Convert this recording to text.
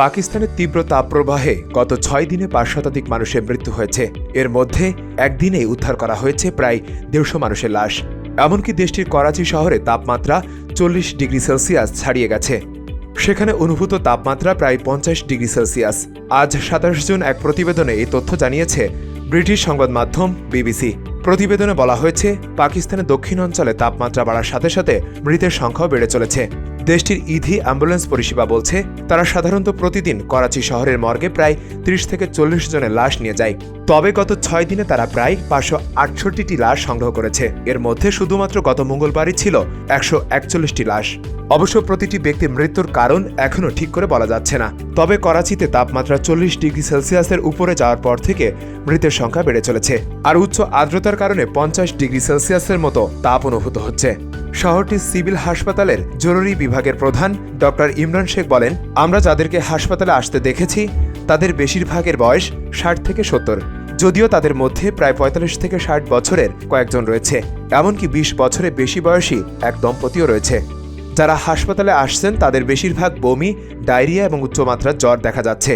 পাকিস্তানের তীব্র তাপপ্রবাহে গত ছয় দিনে পাঁচ শতাধিক মানুষের মৃত্যু হয়েছে। এর মধ্যে একদিনেই উদ্ধার করা হয়েছে প্রায় দেড়শো মানুষের লাশ। এমনকি দেশটির করাচি শহরে তাপমাত্রা চল্লিশ ডিগ্রি সেলসিয়াস ছাড়িয়ে গেছে। সেখানে অনুভূত তাপমাত্রা প্রায় পঞ্চাশ ডিগ্রি সেলসিয়াস। আজ সাতাশ জুন এক প্রতিবেদনে এই তথ্য জানিয়েছে ব্রিটিশ সংবাদ মাধ্যম বিবিসি। প্রতিবেদনে বলা হয়েছে, পাকিস্তানের দক্ষিণ অঞ্চলে তাপমাত্রা বাড়ার সাথে সাথে মৃতের সংখ্যাও বেড়ে চলেছে। দেশটির ইধি অ্যাম্বুলেন্স পরিষেবা বলছে, তারা সাধারণত প্রতিদিন করাচি শহরের মর্গে প্রায় ত্রিশ থেকে চল্লিশ জনের লাশ নিয়ে যায়। তবে গত ছয় দিনে তারা প্রায় পাঁচশো আটষট্টিটি লাশ সংগ্রহ করেছে। এর মধ্যে শুধুমাত্র গত মঙ্গলবারই ছিল একশো একচল্লিশটি লাশ। অবশ্য প্রতিটি ব্যক্তির মৃত্যুর কারণ এখনও ঠিক করে বলা যাচ্ছে না। তবে করাচিতে তাপমাত্রা চল্লিশ ডিগ্রি সেলসিয়াসের উপরে যাওয়ার পর থেকে মৃতের সংখ্যা বেড়ে চলেছে। আর উচ্চ আর্দ্রতার কারণে পঞ্চাশ ডিগ্রি সেলসিয়াসের মতো তাপ অনুভূত হচ্ছে। শহরটির সিভিল হাসপাতালের জরুরি বিভাগের প্রধান ডক্টর ইমরান শেখ বলেন, আমরা যাদেরকে হাসপাতালে আসতে দেখেছি, তাদের বেশিরভাগের বয়স ষাট থেকে সত্তর। যদিও তাদের মধ্যে প্রায় পঁয়তাল্লিশ থেকে ষাট বছরের কয়েকজন রয়েছে। এমনকি বিশ বছরের বেশি বয়সী এক দম্পতিও রয়েছে। যারা হাসপাতালে আসছেন তাদের বেশিরভাগ বমি ডায়রিয়া এবং উচ্চমাত্রার জ্বর দেখা যাচ্ছে।